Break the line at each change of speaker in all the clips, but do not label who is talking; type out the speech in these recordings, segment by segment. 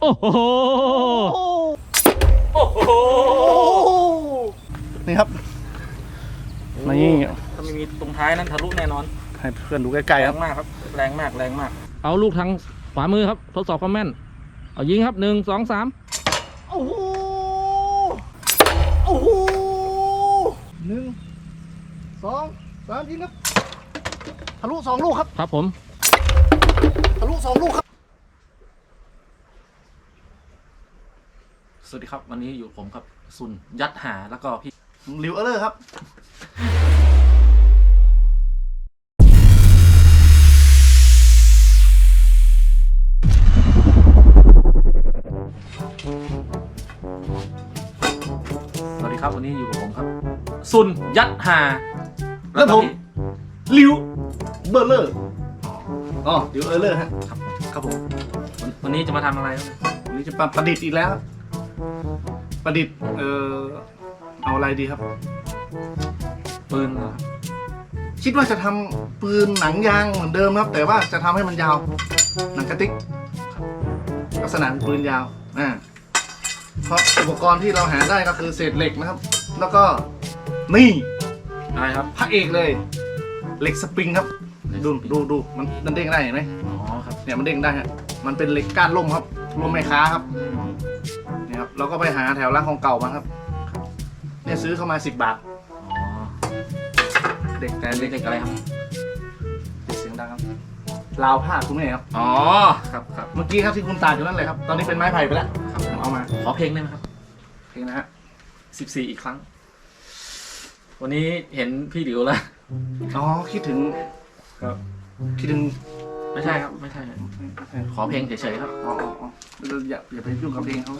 โอ้โห
โอ้โห
นี่ครับนี่
ถ้าไม่มีตรงท้ายนั้นทะลุแน่นอน
ให้เพื่อนดูใกล้ๆ
แร
ครับ
งมากครับ แรงมากแรงมาก
เอาลูกทางขวามือครับ ทดสอบความแม่น เอายิงครับหนึ่งสองสาม
โอ้โหโอ้โหหนึ่งสองสามยิงครับทะลุสองลูกครับ
ครับผม
ทะลุสองลูกครับ
สวัสดีครับ วันนี้อยู่ผมครับซุนยัดหาแล้วก็พี่
ลิวเออร์เลอร์ครับ
สวัสดีครับวันนี้อยู่กับผมครับซุนยัดหา
แล้วผม
พี่
ลิวเบอร์เลอร์อ๋อลิวเออร์เลอร์ฮะ
ครับผม
ครับผม
วันวันนี้จะมาทำอะไรครับ
วันนี้จะมาประดิษฐ์อีกแล้วครับ ประดิษฐ์เอ่อเอาอะไรดีครับ
ปืนนะครับ
คิดว่าจะทำปืนหนังยางเหมือนเดิมครับ แต่ว่าจะทำให้มันยาว หนังกระติกลักษณะเป็นปืนยาวอ่าเพราะอุปกรณ์ที่เราหาได้ก็คือเศษเหล็กนะครับ แล้วก็นี่
อะไรครับ
พระเอกเลย เหล็กสปริงครับ ดูดูดูมันมันเด้งได้เห็นไหม
อ๋อครับ
เนี่ยมันเด้งได้ฮะ มันเป็นเหล็กก้านล่มครับล่มไม่ค้าครับเนี่ยครับเราก็ไปหาแถวร้านของเก่ามาครับเนี่ยซื้อเข้ามาสิบบาท
อ๋อ
เด็กแต่
แต่
เล็ก
เด็กๆอะไรครับ
เสียงดังครับราวผ้าคุณแม่ครับ
อ๋อ ครับครับ
เมื่อกี้ครับที่คุณตากอยู่นั่นเลยครับ ตอนนี้เป็นไม้ไผ่ไปแล้ว
ครับ
ผมเอามา
ขอเพลงได้ไหมครับ
เพลงนะฮะ
สิบสี่อีกครั้ง วันนี้เห็นพี่ดิวแล้ว
อ๋อคิดถึง
ครับ
คิดถึง
ไม่ใช่ครับ ไม่ใช่ ขอเพลงเฉยๆครับ
อ๋ออ๋ออ๋ออย่าอย่าไปยุ่งกับเพลงเขา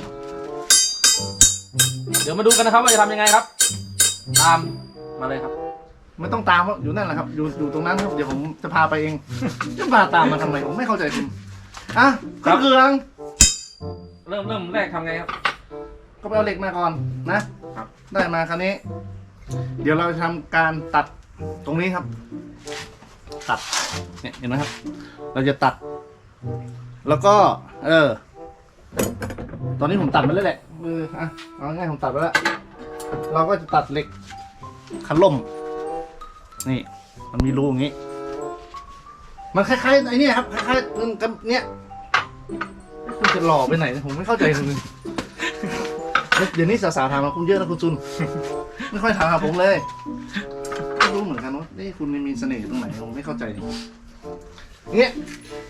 เดี๋ยวมาดูกันนะครับว่าจะทำยังไงครับ ตามมาเลยครับ
ไม่ต้องตามครับอยู่นั่นแหละครับ อยู่อยู่ตรงนั้นครับเดี๋ยวผมจะพาไปเอง จะพาตามมาทำไมผมไม่เข้าใจคุณอะ
ครั
ก็
บ
คือรัง
เริ่มเริ่มแรกทำไงครับ
ก็ไปเอาเหล็กมาก่อนนะครับ ได้มาคราวนี้ เดี๋ยวเราจะทำการตัดตรงนี้ครับ ตัดเนี่ยเห็นไหมครับ เราจะตัด แล้วก็ เออ ตอนนี้ผมตัดไปแล้วแหละ มืออะเอาง่ายผมตัดไปแล้ว เราก็จะตัดเหล็กคันล่ม นี่ มันมีรูอย่างนี้ มันคล้ายๆไอ้นี่ครับคล้ายๆปืนกับเนี่ยคุณจะหล่อไปไหนผมไม่เข้าใจคุณเลยเดี๋ยวนี้สาวๆถามมาคุณเยอะนะคุณจุน ไม่ค่อยถามหาผมเลยไม่รู้เหมือนกันว่านี่คุณมีเสน่ห์ตรงไหนผมไม่เข้าใจเนี่ย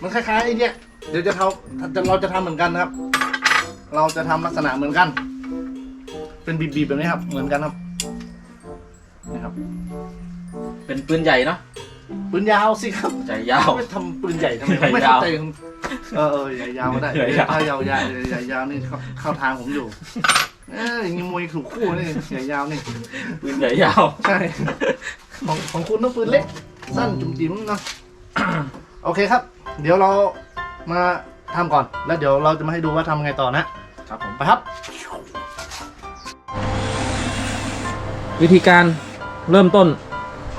มันคล้ายๆไอ้เนี่ยเดี๋ยวจะทำจะเราจะทำเหมือนกันนะครับ เราจะทำลักษณะเหมือนกัน เป็นบีบๆแบบนี้ครับ เหมือนกันครับนี่ครับ
เป็นปืนใหญ่เนาะ
ปืนยาวสิครับ
ใจยาว
ไม่ทำปืนใหญ่ทำไม
ใหญ่
ผมไม่เข้าใจคุณเออเออใหญ่ยาวก็ได้
ใหญ่ยาว
ถ้ายาวยาวใหญ่ยาวนี่เข้าเข้าทางผมอยู่เอออย่างนี้มวยถูกคู่นี่ใหญ่ยาวนี่
ปืนใหญ่ยาว
ใช่ของของคุณต้องปืนเล็กสั้นจุ๋มจิ๋มเนาะโอเคครับ เดี๋ยวเรามา ทำก่อน แล้วเดี๋ยวเราจะมาให้ดูว่าทำไงต่อนะครับ
ผม
ไปครับ
วิธีการเริ่มต้น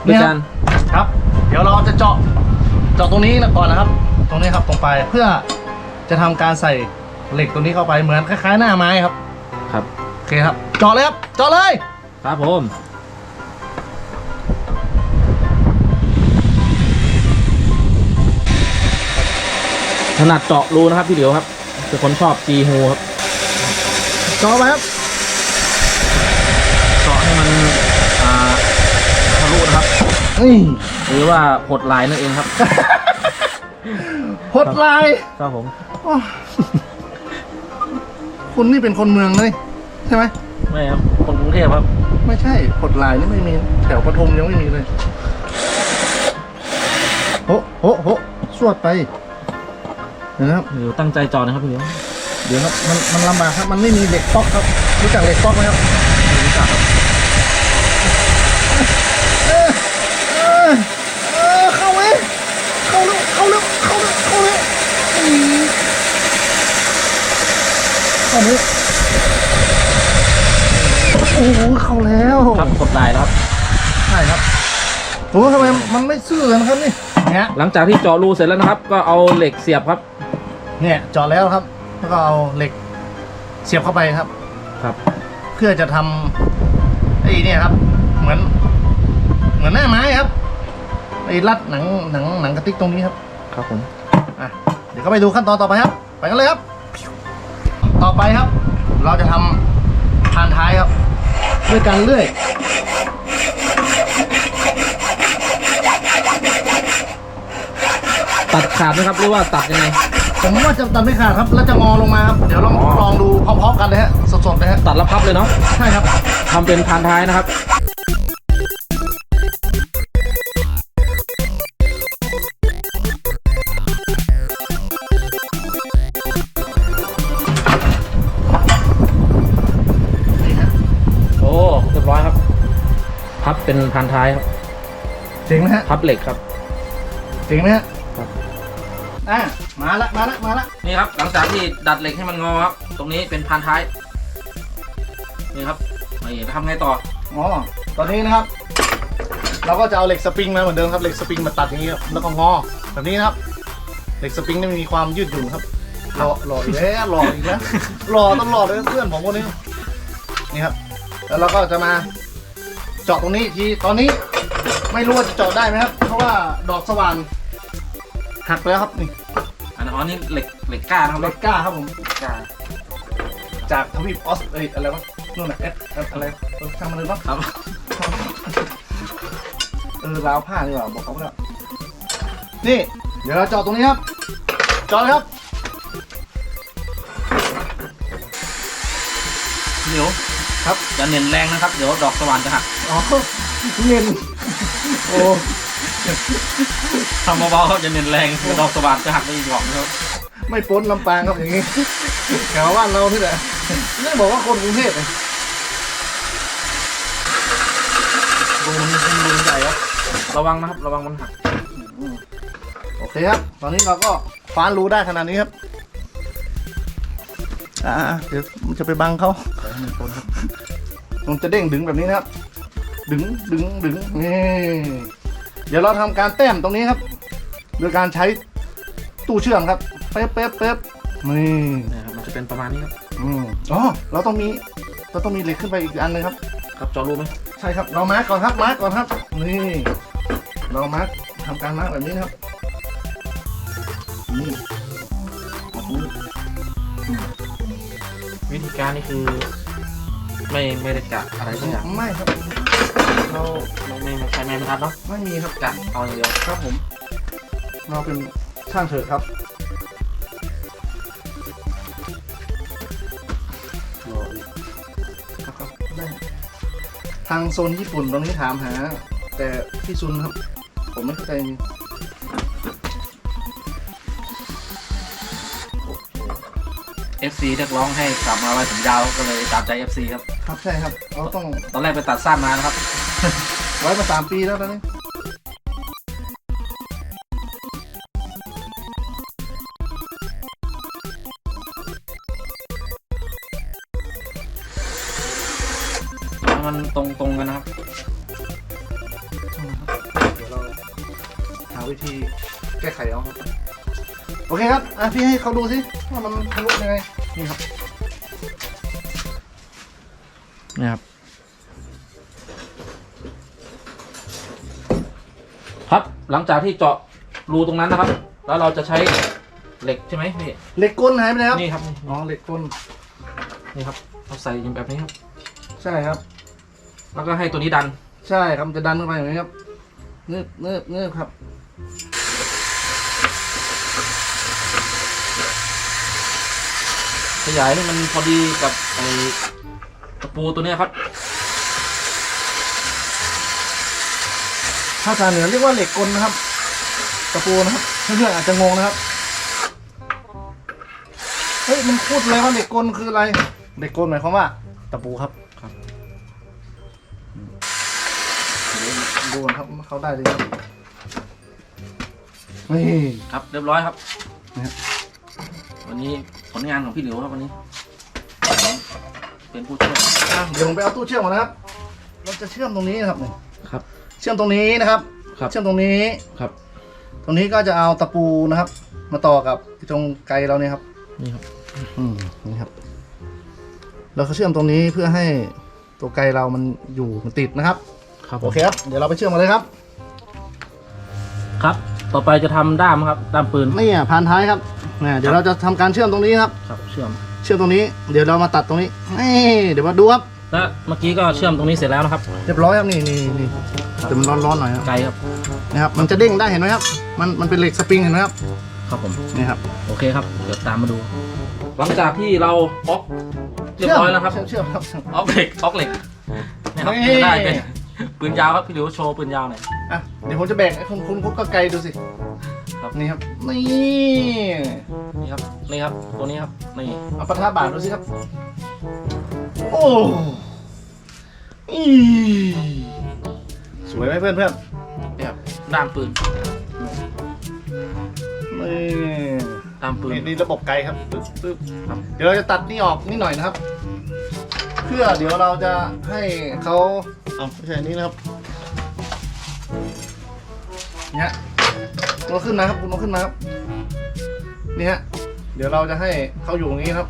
ด้วยการ
ครับ เดี๋ยวเราจะเจาะเจาะตรงนี้ก่อนนะครับ ตรงนี้ครับตรงไปเพื่อจะทำการใส่เหล็กตรงนี้เข้าไปเหมือนคล้ายๆหน้าไม้ครับ
ครับ
โอเคครับเจาะเลยครับเจาะเลย
ครับผม ถนัดเจาะรูนะครับพี่เดียวครับเป็นคนชอบจีฮูครับ
เจาะไปครับ
เจาะให้มันอ่าทะลุนะครับ
นี่
หรือว่าหดลายนั่นเองครับ
หดลาย
ครับผม
โอ้คุณนี่เป็นคนเมืองเลยใช่ไหม
ไม่ครับ คนกรุงเทพครับ
ไม่ใช่หดลายนี่ไม่มี แถวปทุมยังไม่มีเลยโหโหโหสวดไปเดี๋ยว นะครับ
เดี๋ยวตั้งใจเจอนะครับพี่เดียว
เดี๋ยวครับมันมันลำบากครับมันไม่มีเหล็กป๊อกครับรู้จักเหล็กป๊อกไหมครับรู้จักครับเออเออเออเข้าไหมเข้าเร็วเข้าเร็วเข้าเร็วเข้าเร็วอืมเข้าไหมโอ้โหเข้าแล้ว
ครับหดลายแล้วครับ
ใช่ครับโอ้ทำไมมันไม่ซื่อกันครับนี่เนี่ย
หลังจากที่เจาะรูเสร็จแล้วนะครับ ก็เอาเหล็กเสียบครับ
เนี่ยเจาะแล้วครับ แล้วก็เอาเหล็กเสียบเข้าไปครับ
ครับ
เพื่อจะทำไอ้เนี่ยครับ เหมือน เหมือนหน้าไม้ครับไอ้รัดหนังหนังหนังกระติกตรงนี้ครับ
ครับผม
อะเดี๋ยวก็ไปดูขั้นตอนต่อไปครับ ไปกันเลยครับ ต่อไปครับ เราจะทำพานท้ายครับ ด้วยการเลื่อย
ตัดขาดไหมครับหรือว่าตัดยังไง
ผมว่าจะตัดไม่ขาดครับ แล้วจะงอลงมาครับ เดี๋ยวลอง
อ๋อ
ลองดูพร้อมๆกันเลยฮะ สดๆเลยฮะ
ตัดแล้วพับเลยเนาะ
ใช่ครับ
ทำเป็นพานท้ายนะครับ
นี่ฮะ
โอ้เรียบร้อยครับ พับเป็นพานท้ายครับ
เจ๋งไหมฮะ
พับเหล็กครับ
เจ๋งไหมฮะ
ครับ
อะ มาละมาละมาละ
นี่ครับ หลังจากที่ดัดเหล็กให้มันงอครับ ตรงนี้เป็นพานท้าย นี่ครับนี่ทำไงต่อ
อ๋อ ตอนนี้นะครับ เราก็จะเอาเหล็กสปริงมาเหมือนเดิมครับ เหล็กสปริงมาตัดอย่างนี้ครับแล้วก็งอ แบบนี้นะครับ เหล็กสปริงนี่มีความยืดหยุ่นครับ หล่อหล่ออีกแล้วหล่ออีกแล้วหล่อตลอดเลยเพื่อนผมคนนี้ นี่ครับ แล้วเราก็จะมาเจาะตรงนี้อีกที ตอนนี้ไม่รู้ว่าจะเจาะได้ไหมครับ เพราะว่าดอกสว่านหักไปแล้วครับนี่
อันนี้อ๋อนี่เหล็กเหล็กกล้านะครับ
เหล็กกล้าครับผม
กล้า
จากทวีปออสเอยอะไรวะนู่นน่ะเอสเอสอะไรเออช่างมันเลยปะ
ครับ
เออราวผ้าดีกว่าบอกเขาไปแล้วนี่ เดี๋ยวเราเจาะตรงนี้ครับเจาะเลยครับ
เดี๋ยวครับอย่าเน้นแรงนะครับ เดี๋ยวดอกสว่านจะหัก
อ๋อเงินโอ้
ทำเบาๆครับอย่าเน้นแรงเดี๋ยวดอกสว่านจะหักไปอีกดอกนะครับ
ไม่พ้นลำปางครับอย่างงี้แถวบ้านเราที่ไหนนี่บอกว่าคนกรุงเทพเลย
ดูมันเป็นรูใหญ่ครับระวังนะครับ ระวังมันหัก
โอเคครับ ตอนนี้เราก็ฟ้านรู้ได้ขนาดนี้ครับอ่าเดี๋ยวมันจะไปบังเขามันจะเด้งดึงแบบนี้นะครับ ดึงดึงดึงนี่ เดี๋ยวเราทำการแต้มตรงนี้ครับ โดยการใช้ตู้เชื่อมครับเป๊ะเป๊ะเป๊ะนี่
นะครับมันจะเป็นประมาณนี้ครับ
อืมอ๋อเราต้องมีเราต้องมีเหล็กขึ้นไปอีกอันหนึงครับ
ครับเจอรูไหม
ใช่ครับเรามาร์กก่อนครับมาร์กก่อนครับ นี่เรามาร์กทำการมาร์กแบบนี้นะครับนี่แบบนี้
วิธีการนี่คือ ไม่ไม่ได้กะอะไรสักอย่าง
ไม่ครับ เรา
ไม่ไม่ไม่ใช้ไม้บรรทัดเนาะ
ไม่มีครับ
กะเอาอย่างเดียว
ครับผม เราเป็นช่างเถอะครับรออีกครับครับได้ทางโซนญี่ปุ่นตรงนี้ถามหา แต่พี่ซุนครับ ผมไม่เข้าใจจริง
เอฟซีเรียกร้องให้กลับมาไว้ผมยาวก็เลยตามใจเอฟซีครับ
ครับใช่ครับ เราต้อง
ตอนแรกไปตัดสั้นมานะครับ
ไว้มาสามปีแล้วตอนนี้
ให้มันตรงตรงๆกันนะครับ
เดี๋ยวเราหาวิธีแก้ไขเอาครับ โอเคครับ อะพี่ให้เขาดูสิว่ามันทะลุยังไง นี่ครับ
นี่ครับครับหลังจากที่เจาะรูตรงนั้นนะครับ แล้วเราจะใช้เหล็กใช่ไหมพี่
เหล็กกลหายไปไหนครับ
นี่ครับ
อ๋อเหล็กกล
นี่ครับเราใส่อย่างแบบนี้ครับ
ใช่ครับ
แล้วก็ให้ตัวนี้ดัน
ใช่ครับมันจะดันเข้าไปอย่างนี้ครับเนืบเนืบเนืบครับ
ขยายให้มันพอดีกับไอ้ ตะปูตัวเนี้ยครับ
ภาษาเหนือเรียกว่าเหล็กกลนะครับ ตะปูนะครับเพื่อนๆอาจจะงงนะครับ เฮ้ยมันพูดเลยว่าเหล็กกลคืออะไร เหล็กกลหมายความว่า ตะปูครับ
ครับ
เดี๋ยวดูกันครับว่าเขาได้หรือยังนี่
ครับเรียบร้อยครับ
นะครับ
วันนี้ผลงานของพี่หลิวครับวันนี้ เป็นผู้ช่วย
อะเดี๋ยวผมไปเอาตู้เชื่อมก่อนนะครับเราจะเชื่อมตรงนี้นะครับนี่
ครับ
เชื่อมตรงนี้นะครับ
ครับ
เชื่อมตรงนี้
ครับ
ตรงนี้ก็จะเอาตะปูนะครับ มาต่อกับตรงไกลเราเนี่ยครับ
นี่ครับ
อืมนี่ครับ เราก็เชื่อมตรงนี้เพื่อให้ตัวไกลเรามันอยู่มันติดนะครับ
ครับ
โอเคครับ เดี๋ยวเราไปเชื่อมกันเลยครับ
ครับ ต่อไปจะทำด้ามครับ ด้ามปืน
นี่อะพานท้ายครับเนี่ยเดี๋ยวเราจะทำการเชื่อมตรงนี้ครับ
ครับ เชื่อม
เชื่อมตรงนี้ เดี๋ยวเรามาตัดตรงนี้นี่เดี๋ยวมาดูครับ
และเมื่อกี้ก็เชื่อมตรงนี้เสร็จแล้วนะครับ
เรียบร้อยครับนี่นี่นี่แต่มันร้อนๆหน่อยครับ
ไกลครับ
นะครับ มันจะเด้งได้เห็นไหมครับ มันมันเป็นเหล็กสปริงเห็นไหมครับ
ครับผม
นี่ครับ
โอเคครับเดี๋ยวตามมาดู หลังจากที่เราออกเรียบร้อยแล้วครับ
เชื่อมเชื่อมครับเชื่อม
ออกเหล็กออกเหล็กนี่ครับ
นี่
จะได้เป็น ปืนยาวครับพี่หลิวโชว์ปืนยาวหน่อย
อะเดี๋ยวผมจะแบ่งให้คุณคุณคุกก็ไกลดูสิ
ครับ
นี่ครับนี่
นี่ครับนี่ครับตัวนี้ครับนี่
เอาปะทะบาทดูสิครับ โอ้อีสวยไหมเพื่อนเพื่อน
นี่ครับด้ามปืน
ๆนี่
ด้ามปืน
นี่นี่ระบบไกลครับปึ๊บปึ๊บ
ครับ
เดี๋ยวเราจะตัดนี่ออกนิดหน่อยนะครับ เพื่อเดี๋ยวเราจะให้เขา เอาไม่ใช่อันนี้นะครับเนี่ยคุณเอาขึ้นนะครับคุณเอาขึ้นมาครับนี่ฮะเดี๋ยวเราจะให้เขาอยู่ตรงนี้ครับ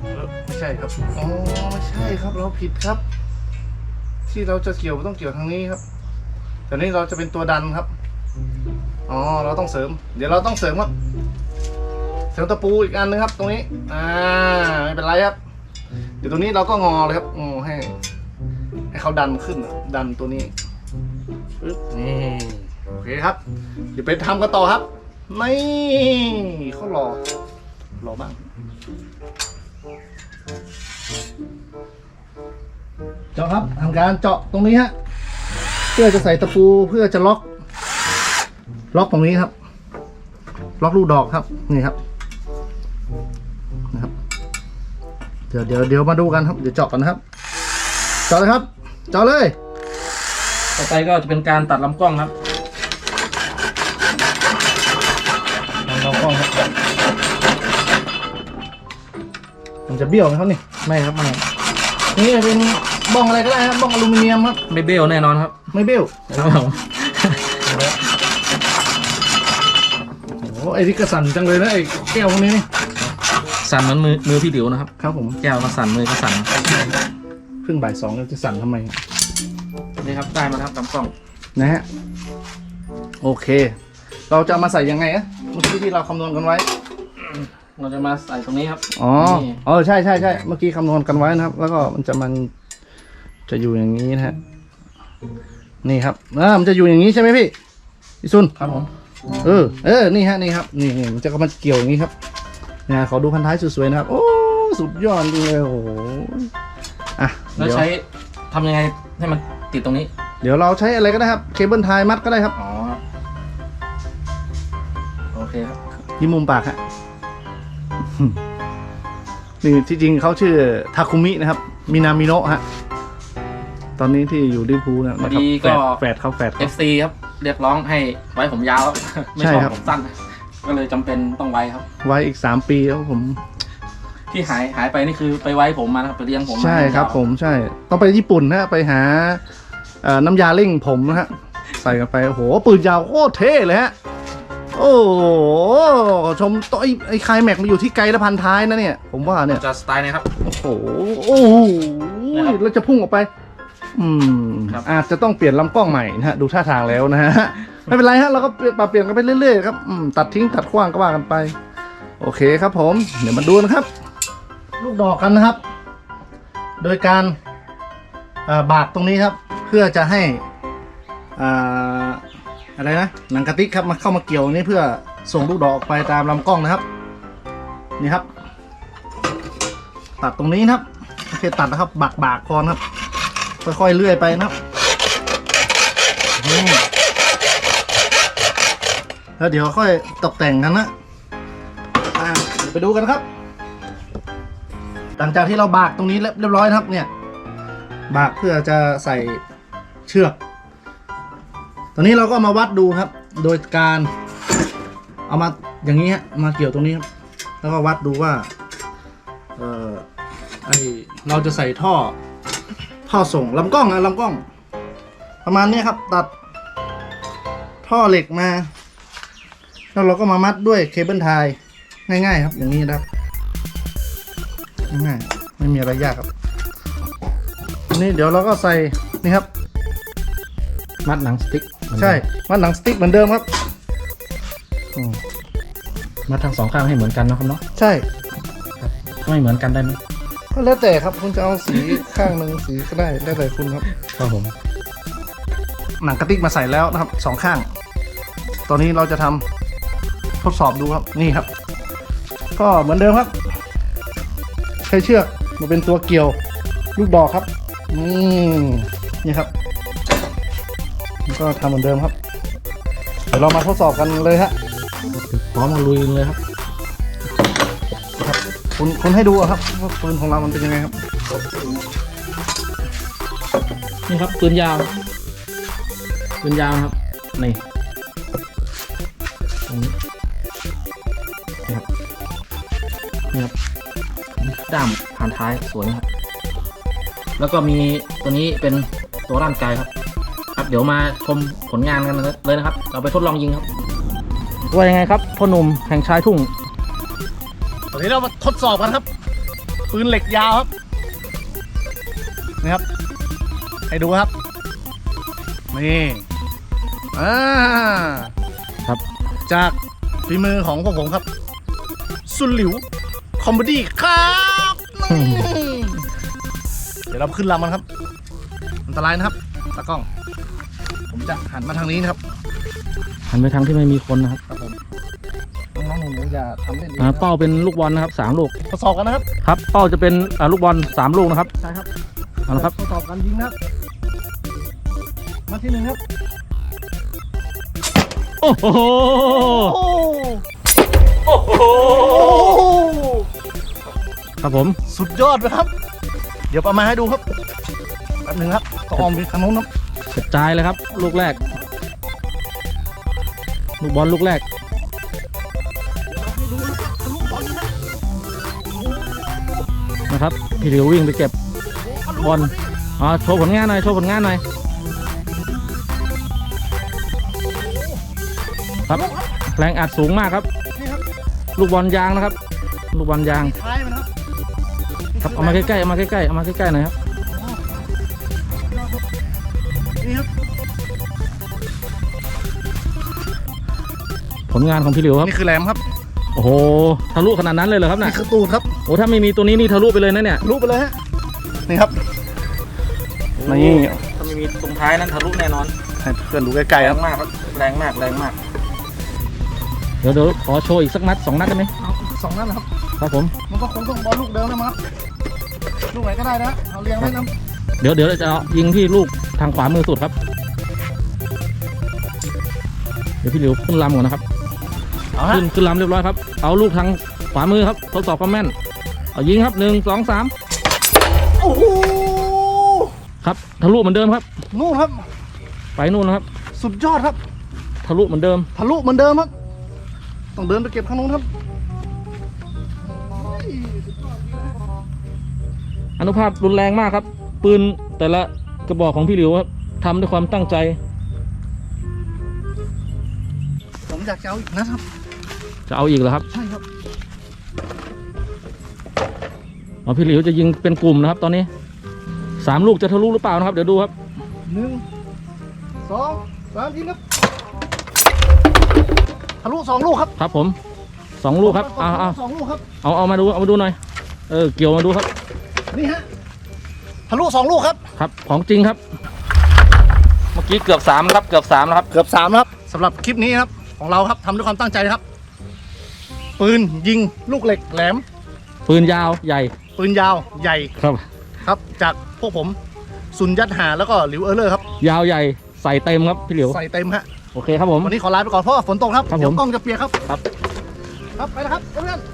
เออไม่ใช่ครับอ๋อไม่ใช่ครับเราผิดครับ ที่เราจะเกี่ยวต้องเกี่ยวทางนี้ครับแต่นี้เราจะเป็นตัวดันครับอ๋อเราต้องเสริม เดี๋ยวเราต้องเสริมครับ เสริมตะปูอีกอันนึงครับ ตรงนี้ อ่าไม่เป็นไรครับ เดี๋ยวตรงนี้เราก็งอเลยครับงอให้ให้ เขาดันขึ้นอะดันตัวนี้ปึ๊บนี่โอเคครับเดี๋ยวไปทำกันต่อครับนี่เขารอรอบ้างเจาะครับทำการเจาะตรงนี้ฮะเพื่อจะใส่ตะปูเพื่อจะล็อก ล็อกตรงนี้ครับ ล็อกลูกดอกครับนี่ครับนะครับ เดี๋ยวเดี๋ยวเดี๋ยวมาดูกันครับ เดี๋ยวเจาะกันนะครับ เจาะเลยครับ เจาะเลย
ต่อไปก็จะเป็นการตัดลำกล้องครับ
ลองกล้องครับ มันจะเบี้ยวไหมครับนี่ ไม่ครับไม่นี่เป็นบ้องอะไรก็ได้ครับบ้องอลูมิเนียมครับ
ไม่เบี้ยวแน่นอนครับ
ไม่เบี้ยว
ครับผม
โอ้ไอ้นี่กระสันจังเลยนะไอ้แก้วพวกนี้นี่
สั่นเหมือนมือมือพี่หลิวนะครับ
ครับผม
แก้วก็สั่นมือก็สั่น
เพิ่งบ่ายสองแล้วจะสั่นทำไม
นี่ครับได้มาแล้วครับลำกล้อง
นะฮะโอเค เราจะเอามาใส่ยังไงอะเมื่อกี้ที่เราคำนวณกันไว้
เราจะมาใส่ตรงนี้ครับ
อ๋อ
นี่
เออใช่ใช่ใช่เมื่อกี้คำนวณกันไว้นะครับ แล้วก็มันจะมันจะอยู่อย่างนี้นะฮะนี่ครับอ่ามันจะอยู่อย่างนี้ใช่ไหมพี่พี่ซุน
ครับผม
เออ เออ นี่ฮะ นี่ครับ นี่นี่มันจะก็มาเกี่ยวอย่างนี้ครับเนี่ยขอดูพันท้ายสวยๆนะครับ โอ้ สุดยอดจริงเลย โอ้โห อะ
แล้ว
เดี๋ยว
ใช้ทำยังไงให้มันติดตรงนี้
เดี๋ยวเราใช้อะไรก็ได้ครับเคเบิลไทยมัดก็ได้ครับ
อ๋อครับโอเคครับ
ที่มุมปากฮะ นี่ที่จริงเขาชื่อทาคุมินะครับ มินามิโนะฮะ ตอนนี้ที่อยู่ลิเวอร์พูลนะ
พอ
ครั
ดี
บแฝ
ก็
ดแฝดเขาแฝดเขา
FC ครับเรียกร้องให้ไว้ผมยาวครับไม่
ใช่
ชอบ
ครับ
ผมสั้น ก็เลยจำเป็นต้องไว้ครับ
ไว้อีกสามปีแล้วผม
ที่หายหายไปนี่คือไปไว้ผมมานะครับไปเลี้ยงผมมา
ใช่ครับ
ยาว
ผมใช่ ต้องไปญี่ปุ่นนะฮะไปหาเอ่อน้ำยาเร่งผมนะฮะใส่กันไปโอ้โหปืนยาวโคตรเท่เลยฮะโอ้โหชมตัวไอ้ไอ้คลายแม็กมาอยู่ที่ไกลละพันท้ายนะเนี่ย ผมว่าเนี่ย
จะสไตล์ไหนครับ
โอ้โหโอ้โห
นะครับ
แล้วจะพุ่งออกไป อืม
ครับ
อาจจะต้องเปลี่ยนลำกล้องใหม่นะฮะ ดูท่าทางแล้วนะฮะ ไม่เป็นไรฮะ เราก็ปรับเปลี่ยนกันไปเรื่อยๆครับอืมตัดทิ้งตัดขว้างก็ว่ากันไป โอเคครับผม เดี๋ยวมาดูนะครับ ลูกดอกกันนะครับ โดยการบากตรงนี้ครับ เพื่อจะให้ออะไรนะหนังกระติกครับมาเข้ามาเกี่ยวนี้เพื่อส่งลูกดอกออกไปตามลำกล้องนะครับนี่ครับ ตัดตรงนี้นะครับโอเคตัดนะครับบากบากๆพอนครับค่อยๆเลื่อยไปนะครับแล้วเดี๋ยวค่อยตกแต่งกันนะเดี๋ยวไปดูกันครับ หลังจากที่เราบากตรงนี้เรียบร้อยครับเนี่ย บากเพื่อจะใส่เชือก ตอนนี้เราก็มาวัดดูครับ โดยการเอามาอย่างนี้ฮะมาเกี่ยวตรงนี้ครับ แล้วก็วัดดูว่าเออไอเราจะใส่ท่อท่อส่งลำกล้องนะลำกล้อง ประมาณนี้ครับ ตัดท่อเหล็กมา แล้วเราก็มามัดด้วยเคเบิลไทยง่ายๆ ครับ อย่างนี้นะครับ ง่ายๆไม่มีอะไรยากครับอันนี้เดี๋ยวเราก็ใส่นี่ครับ
มัดหนังสติ๊ก
ใช่มัดหนังสติ๊กเหมือนเดิมครับอืม
มัดทั้งสองข้างให้เหมือนกันนะครับเนาะ
ใช่
ไม่เหมือนกันได้ไหม
ก็แล้วแต่ครับคุณจะเอาสีข้างหนึ่งสีก็ได้แล้วแต่คุณครับ
ครับผม
หนังกระติกมาใส่แล้วนะครับสองข้าง ตอนนี้เราจะทำทดสอบดูครับนี่ครับ ก็เหมือนเดิมครับ ใช้เชือกมาเป็นตัวเกี่ยว ลูกดอกครับนี่นี่ครับแล้วก็ทำเหมือนเดิมครับ เดี๋ยวเรามาทดสอบกันเลยฮะ
พร้อมมาลุยเลยครับ
คุณคุณให้ดูอะครับว่าปืนของเรามันเป็นยังไงครับ
นี่ครับปืนยาวปืนยาวครับนี่ตรงนี้นี่ครับนี่ครับ ด้ามผ่านท้ายสวยนะครับ แล้วก็มีตัวนี้เป็นตัวร่างกายครับ ครับ เดี๋ยวมาชมผลงานกันเลยนะครับ เราไปทดลองยิงครับ ว่ายังไงครับพ่อหนุ่มแห่งชายทุ่ง
ตอนนี้เรามาทดสอบกันครับ ปืนเหล็กยาวครับนี่ครับ ให้ดูครับ นี่อ่า
ครับ
จากฝีมือของพวกผมครับ สุนหลิว คอมเมดี้ครับนี่เดี๋ยวเราขึ้นลำมันครับ อันตรายนะครับตากล้อง ผมจะหันมาทางนี้นะครับ
หันไปทางที่ไม่มีคนนะครับ
ครับผมน้องๆหนูๆอย่าทำเล่นเอง
อ่า
นะครับ
เป้าเป็นลูกบอลนะครับสามลูก
ทดสอบกันนะครับ
ครับ เป้าจะเป็นอ่าลูกบอลสามลูกนะครับ
ใช่ครับ
เอาละครับ
ทดสอบกันยิงนะครับ มาที่หนึ่งครับ
โอ้โห
โอ้
โอ้โห
โห
ครับผม
สุดยอดเลยครับ เดี๋ยวประมาให้ดูครับแป๊บหนึ่งครับต้องออมไปทางโน้นครับ
กระจายเลยครับ ลูกแรก ลูกบอลลูกแรกนะครับพี่เดียววิ่งไปเก็บบอลอ๋อโชว์ผลงานหน่อยโชว์ผลงานหน่อยครับแรงอัดสูงมากครับ
นี่ครับ
ลูกบอลยางนะครับ ลูกบอลยาง
มีท้ายมัน ครับ
ครับเอามาใกล้ๆเอามาใกล้ๆเอามาใกล้ๆหน่อยครับ
นี่ครับ
ผลงานของพี่หลิวครับ
นี่คือแหลมครับ
โอ้โหทะลุขนาดนั้นเลยเหรอครับน่ะ
นี่คือตูดครับ
โอ้ถ้าไม่มีตัวนี้นี่ทะลุไปเลยนะเนี่ย
รู้ไปเลยฮะนี่ครับ นี่
ถ้าไม่มีตรงท้ายนั้นทะลุแน่นอน
ให้เพื่อนดูใกล้ๆครับ
มากครับแรงมากแรงมากเดี๋ยวเดี๋ยวขอโชว์อีกสักนัดสองนัดได้ไหม
เอาอีกสองนั่นนะครับ
ครับผม
มันก็คงต้องบอลลูกเดิมนะครับ ลูกไหนก็ได้นะเอาเรียงไว้นะ
เดี๋ยวเดี๋ยวจะยิงที่ลูกทางขวามือสุดครับ เดี๋ยวพี่หลิวขึ้นลำก่อนนะครับ
เอาฮะ
ขึ้นขึ้นลำเรียบร้อยครับ เอาลูกทางขวามือครับทดสอบความแม่น เอายิงครับหนึ่งสองสาม
โอ้โห
ครับทะลุเหมือนเดิมครับ
นู่นครับ
ไปนู่นนะครับ
สุดยอดครับ
ทะลุเหมือนเดิม
ทะลุเหมือนเดิมครับ ต้องเดินไปเก็บข้างนู้นครับ
อนุภาพรุนแรงมากครับ ปืนแต่ละกระบอกของพี่หลิวครับทำด้วยความตั้งใจ
ผมอยากจะเอาอีกนะครับ
จะเอาอีกเหรอครับ
ใช่ครับ
อ๋อพี่หลิวจะยิงเป็นกลุ่มนะครับ ตอนนี้สามลูกจะทะลุหรือเปล่านะครับ เดี๋ยวดูครับ
หนึ่งสองสามยิงครับทะลุสองลูกครับ
ครับผมสองลูกครับเอาเอา
สองลูกครับ
เอาเอามาดูเอามาดูหน่อยเออเกี่ยวมาดูครับ
นี่ฮะทะลุสองลูกครับ
ครับ ของจริงครับ เมื่อกี้เกือบสามครับ เกือบสามแล้วครับ
เกือบสามครับสำหรับคลิปนี้ครับ ของเราครับทำด้วยความตั้งใจนะครับ ปืนยิงลูกเหล็กแหลม
ปืนยาวใหญ่
ปืนยาวใหญ่
ครับ
ครับ จากพวกผมสุนยัดหาแล้วก็หลิวเออร์เลอร์ครับ
ยาวใหญ่ใส่เต็มครับพี่หลิว
ใส่เต็มฮะ
โอเคครับผม
วันนี้ขอลาไปก่อนเพราะว่าฝนตกครับ
ครับผม
เดี๋ยวกล้องจะเปียกครับ
ครับ
ครับไปแล้วครับเพื่อนๆ